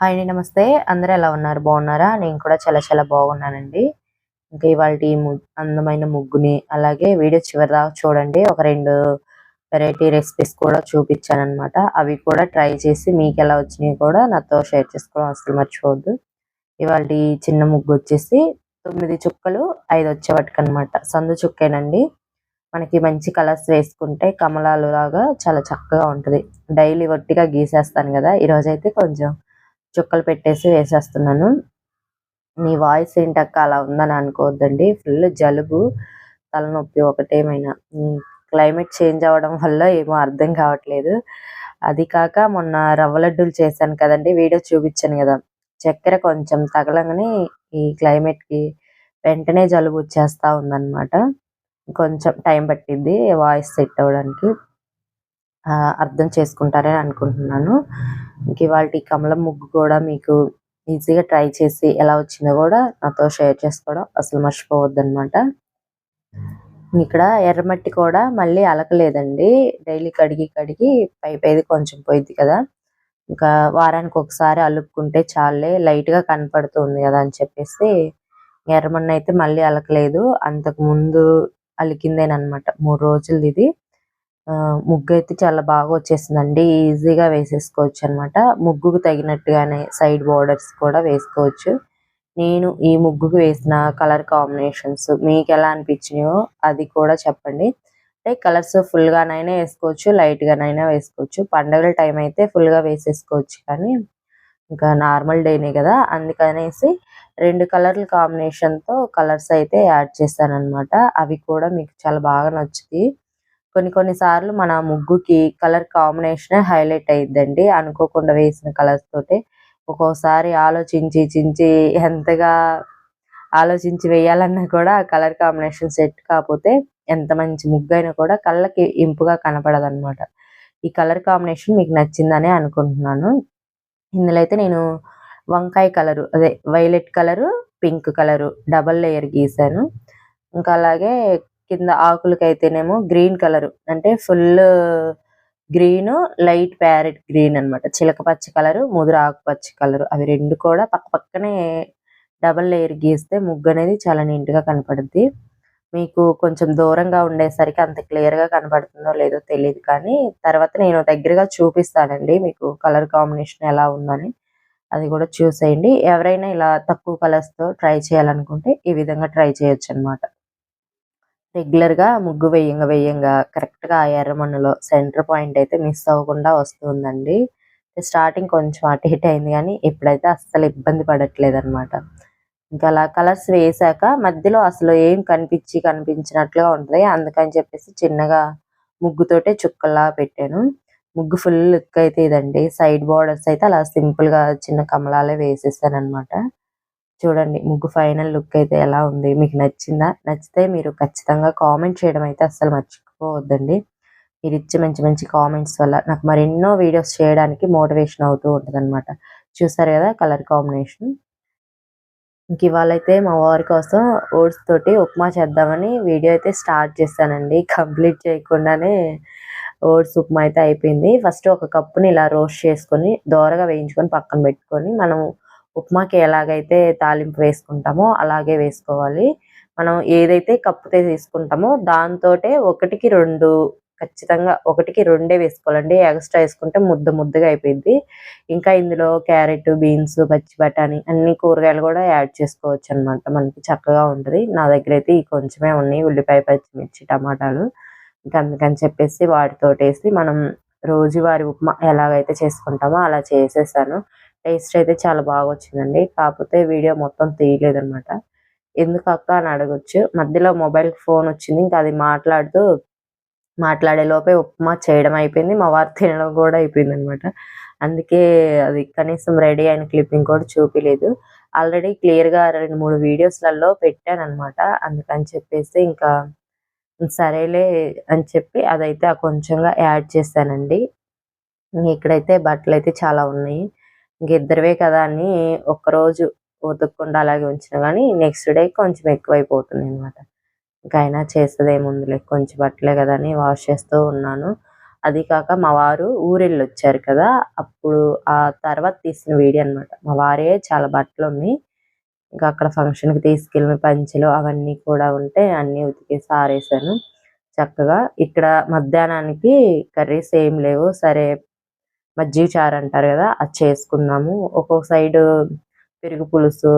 Hi అండి నమస్తే. అందరూ ఎలా ఉన్నారు? బాగున్నారా? నేను కూడా చాలా చాలా బాగున్నానండి. ఇంకా ఇవాళ అందమైన ముగ్గుని అలాగే వీడియో చివరి దాకా చూడండి. ఒక రెండు వెరైటీ రెసిపీస్ కూడా చూపించాను అనమాట అవి కూడా ట్రై చేసి మీకు ఎలా వచ్చినాయి కూడా నాతో షేర్ చేసుకోవడం అసలు మర్చిపోవద్దు. ఇవాళ చిన్న ముగ్గు వచ్చేసి తొమ్మిది చుక్కలు ఐదు వచ్చేవాటికి అనమాట సందు చుక్కేనండి. మనకి మంచి కలర్స్ వేసుకుంటే కమలాలు లాగా చాలా చక్కగా ఉంటది. డైలీ ఒట్టిగా గీసేస్తాను కదా ఈ రోజు అయితే కొంచెం చుక్కలు పెట్టేసి వేసేస్తున్నాను. నీ వాయిస్ ఏంటక్క అలా ఉందని అనుకోవద్దండి. ఫుల్ జలుబు తలనొప్పి ఒకటేమైనా. క్లైమేట్ చేంజ్ అవ్వడం వల్ల ఏమో అర్థం కావట్లేదు. అది కాక మొన్న రవ్వ లడ్డూలు చేశాను కదండి వీడియో చూపించాను కదా. చక్కెర కొంచెం తగలంగానే ఈ క్లైమేట్కి వెంటనే జలుబు వచ్చేస్తా ఉందన్నమాట. కొంచెం టైం పట్టింది వాయిస్ సెట్ అవ్వడానికి. అర్థం చేసుకుంటారని అనుకుంటున్నాను. ఇంక ఇవాళ కమలం ముగ్గు కూడా మీకు ఈజీగా ట్రై చేసి ఎలా వచ్చిందో కూడా నాతో షేర్ చేసుకోవడం అసలు మర్చిపోవద్దు అనమాట ఇక్కడ ఎర్రమట్టి కూడా మళ్ళీ అలకలేదండి. డైలీ కడిగి కడిగి పై పైది కొంచెం పోయింది కదా. ఇంకా వారానికి ఒకసారి అలుక్కుంటే చాలే లైట్గా కనపడుతుంది కదా అని చెప్పేసి ఎర్రమన్ను అయితే మళ్ళీ అలకలేదు. అంతకు ముందు అలికిందేనమాట మూడు రోజులు ఇది. ముగ్గు అయితే చాలా బాగా వచ్చేసిందండి ఈజీగా వేసేసుకోవచ్చు అనమాట ముగ్గుకు తగినట్టుగానే సైడ్ బార్డర్స్ కూడా వేసుకోవచ్చు. నేను ఈ ముగ్గుకు వేసిన కలర్ కాంబినేషన్స్ మీకు ఎలా అనిపించినాయో అది కూడా చెప్పండి. అంటే కలర్స్ ఫుల్గానైనా వేసుకోవచ్చు లైట్గానైనా వేసుకోవచ్చు. పండగల టైం అయితే ఫుల్గా వేసేసుకోవచ్చు కానీ ఇంకా నార్మల్ డేనే కదా. అందుకనేసి రెండు కలర్ల కాంబినేషన్తో కలర్స్ అయితే యాడ్ చేశాను అనమాట అవి కూడా మీకు చాలా బాగా నచ్చుతాయి. కొన్ని కొన్ని సార్లు మన ముగ్గుకి కలర్ కాంబినేషన్ హైలైట్ అయ్యిద్దండి అనుకోకుండా వేసిన కలర్స్ తోటి ఒక్కోసారి ఆలోచించి చించి ఎంతగా ఆలోచించి వేయాలన్నా కూడా కలర్ కాంబినేషన్ సెట్ కాకపోతే ఎంత మంచి ముగ్గు అయినా కూడా కళ్ళకి ఇంపుగా కనపడదనమాట. ఈ కలర్ కాంబినేషన్ మీకు నచ్చిందని అనుకుంటున్నాను. ఇందులో అయితే నేను వంకాయ కలరు అదే violet colour pink colour double layer గీసాను. ఇంకా అలాగే కింద ఆకులకైతేనేమో గ్రీన్ కలర్. అంటే full green light parrot green అనమాట చిలక పచ్చ కలర్ ముదురు ఆకుపచ్చ కలర్. అవి రెండు కూడా పక్క పక్కనే డబల్ లేయర్ గీస్తే ముగ్గు అనేది చాలా నీట్గా కనపడుద్ది. మీకు కొంచెం దూరంగా ఉండేసరికి అంత క్లియర్గా కనపడుతుందో లేదో తెలియదు కానీ తర్వాత నేను దగ్గరగా చూపిస్తానండి మీకు కలర్ కాంబినేషన్ ఎలా ఉందని. అది కూడా చూసేయండి. ఎవరైనా ఇలా తక్కువ కలర్స్తో ట్రై చేయాలనుకుంటే ఈ విధంగా ట్రై చేయొచ్చు అనమాట రెగ్యులర్గా ముగ్గు వేయంగా వేయంగా కరెక్ట్గా ఆ ఎర్రమన్నులో సెంటర్ పాయింట్ అయితే మిస్ అవ్వకుండా వస్తుందండి. స్టార్టింగ్ కొంచెం అటు ఇటు అయింది కానీ ఇప్పుడైతే అస్సలు ఇబ్బంది పడట్లేదు అనమాట ఇంకా అలా కలర్స్ వేసాక మధ్యలో అసలు ఏం కనిపించి కనిపించినట్లుగా ఉంటది అందుకని చెప్పేసి చిన్నగా ముగ్గుతోటే చుక్కల్లా పెట్టాను. ముగ్గు ఫుల్ లుక్ అయితే ఇదండి. సైడ్ బోర్డర్స్ అయితే అలా సింపుల్గా చిన్న కమలాలే వేసేసాను అనమాట చూడండి ముగ్గు ఫైనల్ లుక్ అయితే ఎలా ఉంది? మీకు నచ్చిందా? నచ్చితే మీరు ఖచ్చితంగా కామెంట్ చేయడం అయితే అస్సలు మర్చిపోవద్దండి. మీరు ఇచ్చే మంచి మంచి కామెంట్స్ వల్ల నాకు మరెన్నో వీడియోస్ చేయడానికి మోటివేషన్ అవుతూ ఉంటుంది అనమాట చూసారు కదా కలర్ కాంబినేషన్ ఇంక ఇవాళ అయితే మా వారి కోసం ఓట్స్ తోటి ఉప్మా చేద్దామని వీడియో అయితే స్టార్ట్ చేశానండి. కంప్లీట్ చేయకుండానే ఓట్స్ ఉప్మా అయితే అయిపోయింది. ఫస్ట్ ఒక కప్పుని ఇలా రోస్ట్ చేసుకొని దోరగా వేయించుకొని పక్కన పెట్టుకొని మనం ఉప్మాకి ఎలాగైతే తాలింపు వేసుకుంటామో అలాగే వేసుకోవాలి. మనం ఏదైతే కప్పుతే తీసుకుంటామో దాంతో ఒకటికి రెండు ఖచ్చితంగా ఒకటికి రెండే వేసుకోవాలండి. ఎక్స్ట్రా వేసుకుంటే ముద్ద ముద్దగా అయిపోయింది ఇంకా ఇందులో క్యారెట్ బీన్స్ పచ్చి బఠానీ అన్ని కూరగాయలు కూడా యాడ్ చేసుకోవచ్చు అనమాట మనకి చక్కగా ఉంటుంది. నా దగ్గర అయితే ఈ కొంచెమే ఉన్నాయి. ఉల్లిపాయ పచ్చిమిర్చి టమాటాలు ఇంకా అందుకని చెప్పేసి వాటితో వేసి మనం రోజువారి ఉప్మా ఎలాగైతే చేసుకుంటామో అలా చేసేసాను. టేస్ట్ అయితే చాలా బాగా వచ్చిందండి కాకపోతే వీడియో మొత్తం తీయలేదు అనమాట ఎందుకు అక్క అని అడగొచ్చు. మధ్యలో మొబైల్ ఫోన్ వచ్చింది. ఇంకా అది మాట్లాడుతూ మాట్లాడే లోపే ఉప్మా చేయడం అయిపోయింది. మా వారు తినడం కూడా అయిపోయింది అనమాట అందుకే అది కనీసం రెడీ అయిన క్లిప్పింగ్ కూడా చూపించలేదు ఆల్రెడీ క్లియర్గా రెండు మూడు వీడియోస్లలో పెట్టాను అనమాట అందుకని చెప్పేసి ఇంకా సరేలే అని చెప్పి అదైతే కొంచెంగా యాడ్ చేశానండి. ఇక్కడైతే బట్టలు అయితే చాలా ఉన్నాయి. ఇంకిద్దరివే కదా అని ఒక్కరోజు ఉతకకుండా అలాగే ఉంచిన కానీ నెక్స్ట్ డే కొంచెం ఎక్కువైపోతుంది అనమాట ఇంకా అయినా చేసేది ఏముందిలే కొంచెం బట్టలే కదా అని వాష్ చేస్తూ ఉన్నాను. అది కాక మా వారు ఊరెళ్ళి వచ్చారు కదా అప్పుడు ఆ తర్వాత తీసిన వీడియో అన్నమాట. మా వారే చాలా బట్టలు ఉన్నాయి ఇంకా అక్కడ ఫంక్షన్కి తీసుకెళ్ళిన పంచెలు అవన్నీ కూడా ఉంటే అన్ని ఉతికేసి ఆరేసాను. చక్కగా ఇక్కడ మధ్యాహ్నానికి కర్రీస్ ఏం లేవు సరే మజ్జిగ చారు అంటారు కదా అది చేసుకుందాము. ఒక్కొక్క సైడ్ పెరుగు పులుసు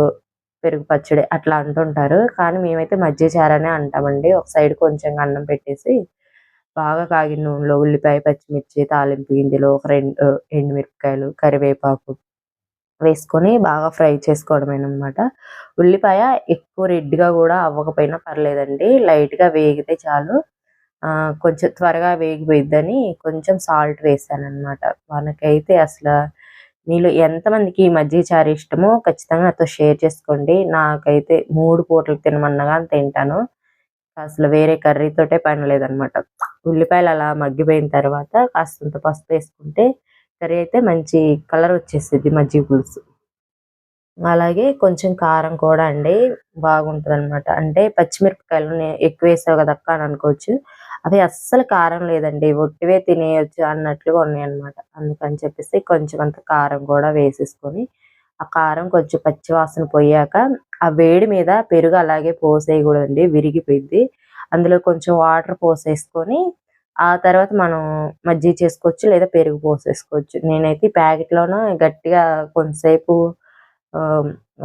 పెరుగు పచ్చడి అట్లా అంటుంటారు. కానీ మేమైతే మజ్జిగ చారనే అంటామండి. ఒక సైడ్ కొంచెం అన్నం పెట్టేసి బాగా కాగిన నూనెలో ఉల్లిపాయ పచ్చిమిర్చి తాలింపు గింజలు ఒక రెండు ఎండుమిరపకాయలు కరివేపాకు వేసుకొని బాగా ఫ్రై చేసుకోవడమేనమాట. ఉల్లిపాయ ఎక్కువ రెడ్గా కూడా అవ్వకపోయినా పర్లేదండి. లైట్గా వేగితే చాలు. కొంచెం త్వరగా వేగిపోయిద్దని కొంచెం సాల్ట్ వేసాను అనమాట మనకైతే అసలు మీలో ఎంతమందికి ఈ మజ్జిగ చారు ఇష్టమో ఖచ్చితంగా నాతో షేర్ చేసుకోండి. నాకైతే మూడు పూటలు తినమన్నగా తింటాను. అసలు వేరే కర్రీతోటే పని లేదనమాట ఉల్లిపాయలు అలా మగ్గిపోయిన తర్వాత కాస్తంత పసుపు వేసుకుంటే కర్రీ అయితే మంచి కలర్ వచ్చేసింది మజ్జిగ పులుసు. అలాగే కొంచెం కారం కూడా అండి. బాగుంటుంది అనమాట అంటే పచ్చిమిరపకాయలు ఎక్కువ వేసావు కదా అక్క అని అనుకోవచ్చు. అవి అస్సలు కారం లేదండి. ఒట్టివే తినేయచ్చు అన్నట్లుగా ఉన్నాయి అనమాట అందుకని చెప్పేసి కొంచెం అంత కారం కూడా వేసేసుకొని ఆ కారం కొంచెం పచ్చి వాసన పోయాక ఆ వేడి మీద పెరుగు అలాగే పోసేయకూడదండి. విరిగిపోయింది అందులో కొంచెం వాటర్ పోసేసుకొని ఆ తర్వాత మనం మజ్జిగ చేసుకోవచ్చు లేదా పెరుగు పోసేసుకోవచ్చు. నేనైతే ప్యాకెట్లోనూ గట్టిగా కొంతసేపు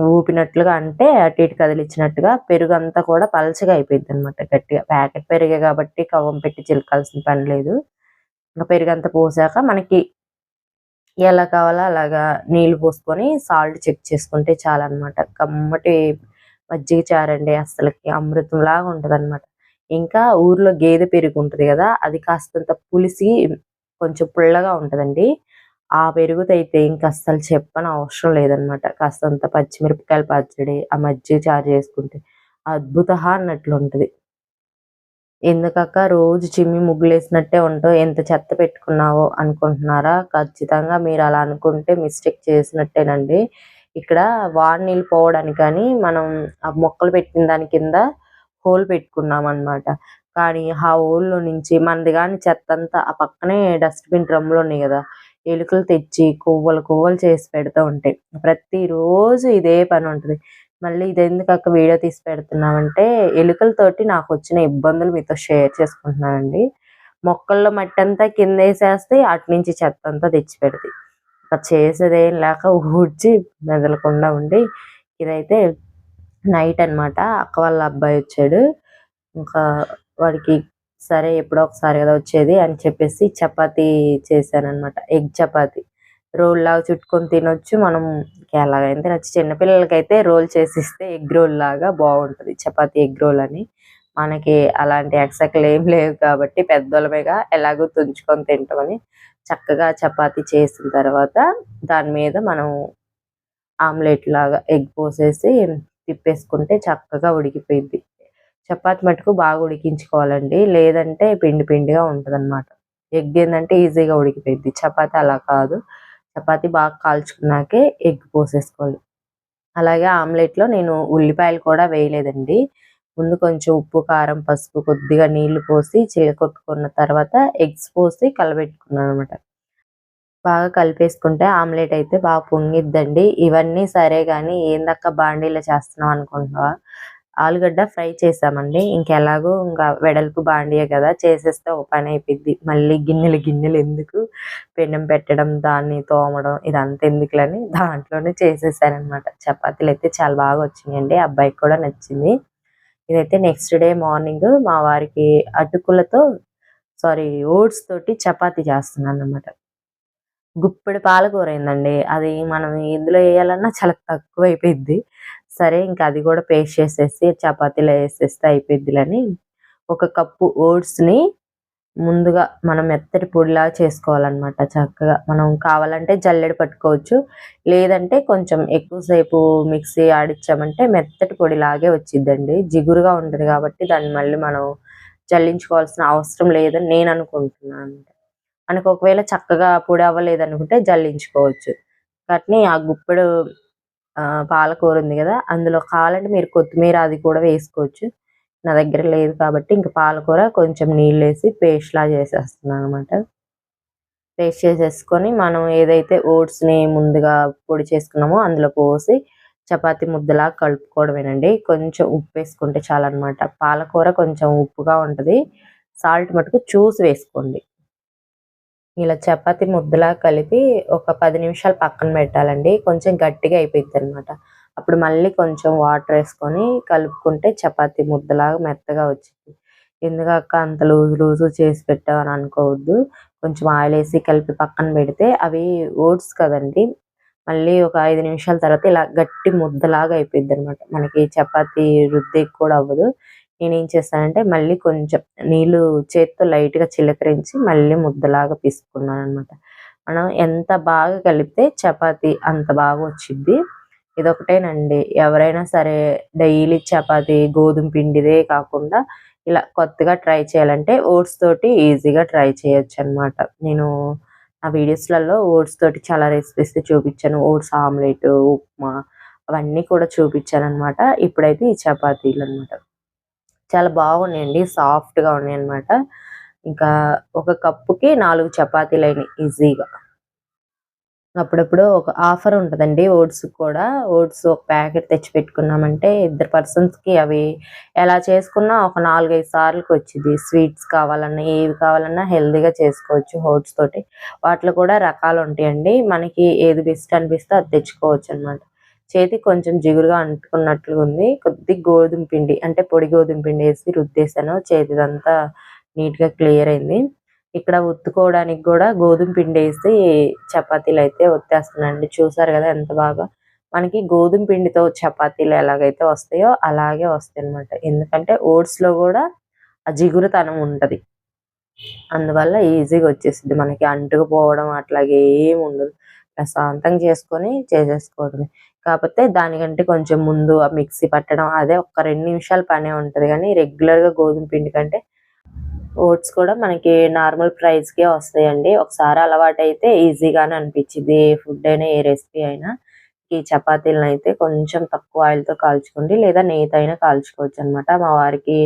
ఊపినట్లుగా అంటే అటు ఇటు కదిలిచ్చినట్టుగా పెరుగు అంతా కూడా పలచగా అయిపోయింది అనమాట గట్టిగా. ప్యాకెట్ పెరిగే కాబట్టి కవ్వం పెట్టి చిలకాల్సిన పని లేదు. ఇంకా పెరుగు అంతా పోసాక మనకి ఎలా కావాలో అలాగా నీళ్ళు పోసుకొని సాల్ట్ చెక్ చేసుకుంటే చాలన్నమాట. కమ్మటి మజ్జిగ చారండి అసలుకి అమృతం లాగా అనమాట ఇంకా ఊర్లో గేదె పెరుగు ఉంటుంది కదా అది కాస్తంత పులిసి కొంచెం పుల్లగా ఉంటదండి. ఆ పెరుగుతైతే ఇంక ఇంకా అస్సలు చెప్పని అవసరం లేదనమాట. కాస్తంత పచ్చిమిరపకాయల పచ్చడి ఆ మజ్జిగ చారు చేసుకుంటే అద్భుత అన్నట్లు ఉంటది. ఎందుకక్క రోజు చిమ్మి ముగ్గులేసినట్టే ఉంటో ఎంత చెత్త పెట్టుకున్నావో అనుకుంటున్నారా? ఖచ్చితంగా మీరు అలా అనుకుంటే మిస్టేక్ చేసినట్టేనండి. ఇక్కడ వాడి నీళ్ళు పోవడానికి కానీ మనం ఆ మొక్కలు పెట్టిన దాని కింద హోల్ పెట్టుకున్నాం అనమాట కానీ ఆ హోల్లో నుంచి మనది కానీ చెత్త అంతా ఆ పక్కనే డస్ట్బిన్ డ్రమ్ములు ఉన్నాయి కదా ఎలుకలు తెచ్చి కొవ్వలు కొవ్వలు చేసి పెడుతూ ఉంటాయి ప్రతిరోజు ఇదే పని ఉంటుంది. మళ్ళీ ఇది ఎందుకు అక్క వీడియో తీసి పెడుతున్నామంటే ఎలుకలతోటి నాకు వచ్చిన ఇబ్బందులు మీతో షేర్ చేసుకుంటున్నానండి. మొక్కల్లో మట్టి అంతా కింద వేసేస్తే అటు నుంచి చెత్త అంతా తెచ్చి పెడతాయి చేసేది ఏం లేక ఊడ్చి మెదలకుండా ఉండి ఇదైతే నైట్ అనమాట అక్క వాళ్ళ అబ్బాయి వచ్చాడు. ఇంకా వాడికి సరే ఎప్పుడో ఒకసారి కదా వచ్చేది అని చెప్పేసి చపాతి చేశానమాట ఎగ్ చపాతి. రోల్ లాగా చుట్టుకొని తినొచ్చు. మనం ఎలాగైనా తినొచ్చు చిన్నపిల్లలకైతే రోల్ చేసిస్తే ఎగ్ రోల్ లాగా బాగుంటుంది. చపాతి ఎగ్ రోల్ అని. మనకి అలాంటి ఎక్సకలు ఏం లేవు కాబట్టి పెద్దోళ్ళమేగా ఎలాగో తుంచుకొని తింటామని చక్కగా చపాతి చేసిన తర్వాత దాని మీద మనం ఆమ్లెట్ లాగా ఎగ్ పోసేసి తిప్పేసుకుంటే చక్కగా ఉడికిపోయింది చపాతి మటుకు బాగా ఉడికించుకోవాలండి. లేదంటే పిండి పిండిగా ఉంటుంది అనమాట ఎగ్ ఏంటంటే ఈజీగా ఉడికిపోయింది చపాతి అలా కాదు. చపాతి బాగా కాల్చుకున్నాకే ఎగ్ పోసేసుకోవాలి. అలాగే ఆమ్లెట్లో నేను ఉల్లిపాయలు కూడా వేయలేదండి. ముందు కొంచెం ఉప్పు కారం పసుపు కొద్దిగా నీళ్ళు పోసి చిలకొట్టుకున్న తర్వాత ఎగ్స్ పోసి కలబెట్టుకున్నాను అనమాట బాగా కలిపేసుకుంటే ఆమ్లెట్ అయితే బాగా పొంగిద్దండి. ఇవన్నీ సరే కానీ ఏందక్క బాండీలో చేస్తున్నాం అనుకుంటున్నావా? ఆలుగడ్డ ఫ్రై చేసామండి. ఇంకెలాగో ఇంకా వెడల్పు బాండియే కదా చేసేస్తే ఓ పని అయిపోయింది మళ్ళీ గిన్నెలు గిన్నెలు ఎందుకు పెనం పెట్టడం దాన్ని తోమడం ఇదంతా ఎందుకులని దాంట్లోనే చేసేసారనమాట. చపాతీలు అయితే చాలా బాగా వచ్చినాయండి. అబ్బాయికి కూడా నచ్చింది. ఇదైతే నెక్స్ట్ డే మార్నింగ్ మా వారికి అటుకులతో సారీ ఓట్స్ తోటి చపాతీ చేస్తున్నాను అనమాట గుప్పెడు పాలకూర అయిందండి. అది మనం ఎందులో వేయాలన్నా చాలా తక్కువ అయిపోయింది సరే ఇంకా అది కూడా పేస్ట్ చేసేసి చపాతీలో వేసేస్తే అయిపోయిద్దిలని ఒక కప్పు ఓట్స్ని ముందుగా మనం మెత్తటి పొడిలా చేసుకోవాలన్నమాట. చక్కగా మనం కావాలంటే జల్లెడ పట్టుకోవచ్చు. లేదంటే కొంచెం ఎక్కువసేపు మిక్సీ ఆడిచ్చామంటే మెత్తటి పొడిలాగే వచ్చిద్దండి. జిగురుగా ఉంటుంది కాబట్టి దాన్ని మళ్ళీ మనం జల్లించుకోవాల్సిన అవసరం లేదని నేను అనుకుంటున్నాను. మనకు ఒకవేళ చక్కగా పొడి అవ్వలేదు అనుకుంటే జల్లించుకోవచ్చు. కానీ ఆ గుప్పెడు పాలకూర ఉంది కదా అందులో కావాలంటే మీరు కొత్తిమీర అది కూడా వేసుకోవచ్చు. నా దగ్గర లేదు కాబట్టి ఇంకా పాలకూర కొంచెం నీళ్ళు వేసి పేస్ట్లా చేసేస్తున్నాను అనమాట పేస్ట్ చేసేసుకొని మనం ఏదైతే ఓట్స్ని ముందుగా పొడి చేసుకున్నామో అందులో పోసి చపాతి ముద్దలా కలుపుకోవడమేనండి. కొంచెం ఉప్పు వేసుకుంటే చాలన్నమాట పాలకూర కొంచెం ఉప్పుగా ఉంటుంది. సాల్ట్ మటుకు చూసి వేసుకోండి. ఇలా చపాతి ముద్దలా కలిపి ఒక పది నిమిషాలు పక్కన పెట్టాలండి. కొంచెం గట్టిగా అయిపోయింది అనమాట అప్పుడు మళ్ళీ కొంచెం వాటర్ వేసుకొని కలుపుకుంటే చపాతి ముద్దలాగా మెత్తగా వచ్చింది ఎందుకక్క అంత లూజు లూజు చేసి పెట్టామని అనుకోవద్దు. కొంచెం ఆయిల్ వేసి కలిపి పక్కన పెడితే అవి ఓట్స్ కదండి. మళ్ళీ ఒక ఐదు నిమిషాల తర్వాత ఇలా గట్టి ముద్దలాగా అయిపోయింది అనమాట మనకి చపాతి రుద్ది కూడా అవ్వదు. నేను ఏం చేస్తానంటే మళ్ళీ కొంచెం నీళ్ళు చేత్తో లైట్గా చిలకరించి మళ్ళీ ముద్దలాగా పిసుకున్నాను అనమాట మనం ఎంత బాగా కలిపితే చపాతి అంత బాగా వచ్చింది ఇదొకటేనండి ఎవరైనా సరే డైలీ చపాతి గోధుమ పిండిదే కాకుండా ఇలా కొత్తగా ట్రై చేయాలంటే ఓట్స్ తోటి ఈజీగా ట్రై చేయొచ్చు అనమాట నేను నా వీడియోస్లలో ఓట్స్ తోటి చాలా రెసిపీస్ చూపించాను. ఓట్స్ ఆమ్లెట్ ఉప్మా అవన్నీ కూడా చూపించాను అనమాట ఇప్పుడైతే ఈ చపాతీలు అనమాట చాలా బాగున్నాయండి. సాఫ్ట్గా ఉన్నాయి అనమాట ఇంకా ఒక కప్పుకి నాలుగు చపాతీలు అయినాయి ఈజీగా. అప్పుడప్పుడు ఒక ఆఫర్ ఉంటుందండి ఓట్స్ కూడా. ఓట్స్ ఒక ప్యాకెట్ తెచ్చి పెట్టుకున్నామంటే ఇద్దరు పర్సన్స్కి అవి ఎలా చేసుకున్నా ఒక నాలుగైదు సార్లకి వచ్చింది స్వీట్స్ కావాలన్నా ఏవి కావాలన్నా హెల్తీగా చేసుకోవచ్చు ఓట్స్ తోటి. వాటిలో కూడా రకాలు ఉంటాయండి. మనకి ఏది బెస్ట్ అనిపిస్తే అది తెచ్చుకోవచ్చు అనమాట చేతి కొంచెం జిగురుగా అంటుకున్నట్లుగా ఉంది కొద్ది గోధుమ పిండి అంటే పొడి గోధుమ పిండి వేసి రుద్దేశాను. చేతిదంతా నీట్గా క్లియర్ అయింది. ఇక్కడ ఒత్తుకోవడానికి కూడా గోధుమ పిండి వేసి చపాతీలు అయితే ఒత్తేస్తున్నానండి. చూసారు కదా ఎంత బాగా. మనకి గోధుమ పిండితో చపాతీలు ఎలాగైతే వస్తాయో అలాగే వస్తాయి అనమాట ఎందుకంటే ఓట్స్లో కూడా ఆ జిగురుతనం ఉంటది. అందువల్ల ఈజీగా వచ్చేసింది మనకి. అంటుకుపోవడం అట్లాగే ఏమి ఉండదు ప్రశాంతంగా చేసుకొని చేసేసుకోవడమే. కాకపోతే దానికంటే కొంచెం ముందు ఆ మిక్సీ పట్టడం అదే ఒక రెండు నిమిషాలు పనే ఉంటది. కానీ రెగ్యులర్గా గోధుమ పిండి కంటే ఓట్స్ కూడా మనకి నార్మల్ ప్రైస్కే వస్తాయండి. ఒకసారి అలవాటు అయితే ఈజీగానే అనిపించింది ఏ ఫుడ్ అయినా ఏ రెసిపీ అయినా ఈ చపాతీలను అయితే కొంచెం తక్కువ ఆయిల్తో కాల్చుకోండి. లేదా నెయ్యితో అయినా కాల్చుకోవచ్చు అనమాట మా వారికి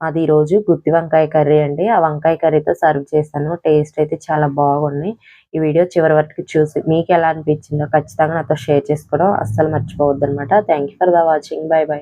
అది రోజు గుత్తి వంకాయ కర్రీ అండి. ఆ వంకాయ కర్రీతో సర్వ్ చేస్తాను టేస్ట్ అయితే చాలా బాగుంది. ఈ వీడియో చివరి వరకు చూసి మీకు ఎలా అనిపించిందో ఖచ్చితంగా నాతో షేర్ చేసుకోవడం అస్సలు మర్చిపోవద్దు అనమాట thank for the watching bye bye